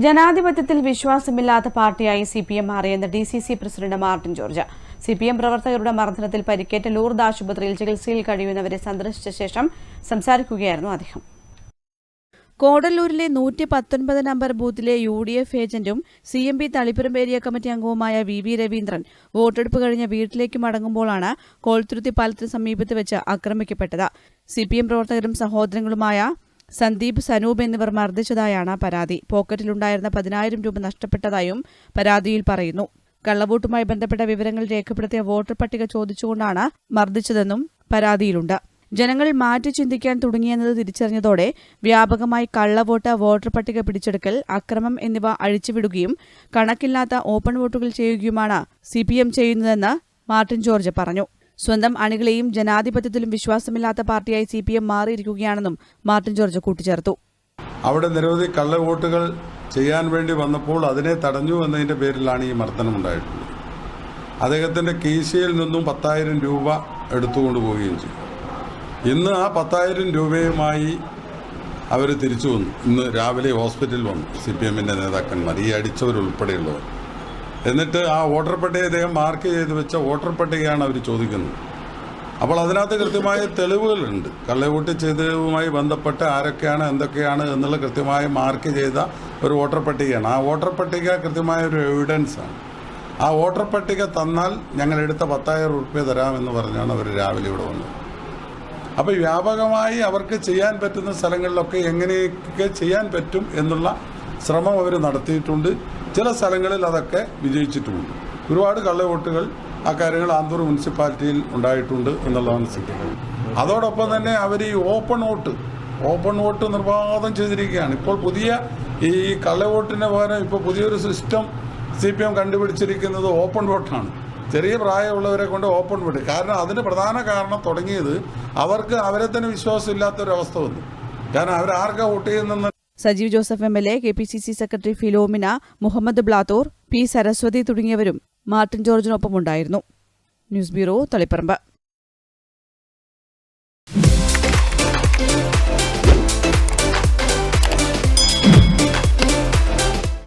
ജനാധിപത്യത്തിൽ വിശ്വാസമില്ലാത്ത പാർട്ടിയായി സി പി എം മാറിയെന്ന് D C C president Martin George. C P M പ്രവർത്തകരുടെ മർദ്ദനത്തിൽ പരിക്കേറ്റ ലൂർദ് ആശുപത്രിയിൽ ചികിത്സയിൽ കഴിയുന്നവരെ സന്ദർശിച്ച ശേഷം സംസാരിക്കുകയായിരുന്നു അദ്ദേഹം. കോടല്ലൂരിലെ നൂറ്റി പത്തൊൻപത് നമ്പർ ബൂത്തിലെ U D F ഏജന്റും C M P Thalipuram area committee അംഗവുമായ വി വി രവീന്ദ്രൻ വോട്ടെടുപ്പ് കഴിഞ്ഞ് വീട്ടിലേക്ക് മടങ്ങുമ്പോഴാണ് കോൾത്തുരുത്തി പാലത്തിന് സമീപത്ത് വെച്ച് ആക്രമിക്കപ്പെട്ടത്. സി പി എം പ്രവർത്തകരും സഹോദരങ്ങളുമായ സന്ദീപ് സനൂപ് എന്നിവർ മർദ്ദിച്ചതായാണ് പരാതി. പോക്കറ്റിലുണ്ടായിരുന്ന പതിനായിരം രൂപ നഷ്ടപ്പെട്ടതായും പരാതിയിൽ പറയുന്നു. കള്ളവോട്ടുമായി ബന്ധപ്പെട്ട വിവരങ്ങൾ രേഖപ്പെടുത്തിയ വോട്ടർ പട്ടിക ചോദിച്ചുകൊണ്ടാണ് മർദ്ദിച്ചതെന്നും പരാതിയിലുണ്ട്. ജനങ്ങൾ മാറ്റി ചിന്തിക്കാൻ തുടങ്ങിയെന്നത് തിരിച്ചറിഞ്ഞതോടെ വ്യാപകമായി കള്ളവോട്ട് വോട്ടർ പട്ടിക പിടിച്ചെടുക്കൽ അക്രമം എന്നിവ അഴിച്ചുവിടുകയും കണക്കില്ലാത്ത ഓപ്പൺ വോട്ടുകൾ ചെയ്യുകയുമാണ് സി പി എം ചെയ്യുന്നതെന്ന് മാർട്ടിൻ ജോർജ് പറഞ്ഞു. സ്വന്തം അണികളെയും ജനാധിപത്യത്തിലും വിശ്വാസമില്ലാത്ത പാർട്ടിയായി സി പി എം മാറിയിരിക്കുകയാണെന്നും മാർട്ടിൻ ജോർജ് കൂട്ടിച്ചേർത്തു. അവിടെ നിരവധി കള്ളവോട്ടുകൾ ചെയ്യാൻ വേണ്ടി വന്നപ്പോൾ അതിനെ തടഞ്ഞു എന്നതിന്റെ പേരിലാണ് ഈ മർദ്ദനം ഉണ്ടായിട്ടുള്ളത്. അദ്ദേഹത്തിന്റെ കീശയിൽ നിന്നും പത്തായിരം രൂപ എടുത്തുകൊണ്ട് പോവുകയും ചെയ്തു. ഇന്ന് ആ പത്തായിരം രൂപയുമായി അവർ തിരിച്ചു വന്നു. ഇന്ന് രാവിലെ ഹോസ്പിറ്റലിൽ വന്നു. സി പി എമ്മിന്റെ നേതാക്കന്മാർ. ഈ അടിച്ചവരുൾപ്പെടെയുള്ളവർ. എന്നിട്ട് ആ വോട്ടർ പട്ടിക അദ്ദേഹം മാർക്ക് ചെയ്ത് വെച്ച വോട്ടർ പട്ടികയാണ് അവർ ചോദിക്കുന്നത്. അപ്പോൾ അതിനകത്ത് കൃത്യമായ തെളിവുകളുണ്ട്. കള്ളവോട്ട് ചെയ്തതുമായി ബന്ധപ്പെട്ട് ആരൊക്കെയാണ് എന്തൊക്കെയാണ് എന്നുള്ള കൃത്യമായി മാർക്ക് ചെയ്ത ഒരു വോട്ടർ പട്ടികയാണ്. ആ വോട്ടർ പട്ടിക കൃത്യമായ ഒരു എവിഡൻസ് ആണ്. ആ വോട്ടർ പട്ടിക തന്നാൽ ഞങ്ങൾ എടുത്ത പത്തായിരം റുപ്യ തരാമെന്ന് പറഞ്ഞാണ് അവർ രാവിലെ ഇവിടെ വന്നത്. അപ്പോൾ വ്യാപകമായി അവർക്ക് ചെയ്യാൻ പറ്റുന്ന സ്ഥലങ്ങളിലൊക്കെ എങ്ങനെയൊക്കെ ചെയ്യാൻ പറ്റും എന്നുള്ള ശ്രമം അവർ നടത്തിയിട്ടുണ്ട്. ചില സ്ഥലങ്ങളിൽ അതൊക്കെ വിജയിച്ചിട്ടുമുണ്ട്. ഒരുപാട് കള്ളവോട്ടുകൾ ആ കാര്യങ്ങൾ ആന്തൂർ മുനിസിപ്പാലിറ്റിയിൽ ഉണ്ടായിട്ടുണ്ട് എന്നുള്ളതാണ് സത്യം. അതോടൊപ്പം തന്നെ അവർ ഈ ഓപ്പൺ വോട്ട് ഓപ്പൺ വോട്ട് നിർബാധം ചെയ്തിരിക്കുകയാണ്. ഇപ്പോൾ പുതിയ ഈ കള്ളവോട്ടിന് പകരം ഇപ്പോൾ പുതിയൊരു സിസ്റ്റം സി പി എം കണ്ടുപിടിച്ചിരിക്കുന്നത് ഓപ്പൺ വോട്ടാണ്. ചെറിയ പ്രായമുള്ളവരെ കൊണ്ട് ഓപ്പൺ വോട്ട്. കാരണം അതിന് പ്രധാന കാരണം തുടങ്ങിയത് അവർക്ക് അവരെ തന്നെ വിശ്വാസമില്ലാത്തൊരവസ്ഥ വന്നു. കാരണം അവരാർക്കാ vote ചെയ്യുന്നെന്ന് Sajeev Joseph M L A K P C C secretary Philomina Muhammad Blathur P Saraswathi തുടങ്ങിയവരും മാർട്ടിൻ ജോർജിനൊപ്പമുണ്ടായിരുന്നു ന്യൂസ് ബ്യൂറോ തളിപ്പറമ്പ്.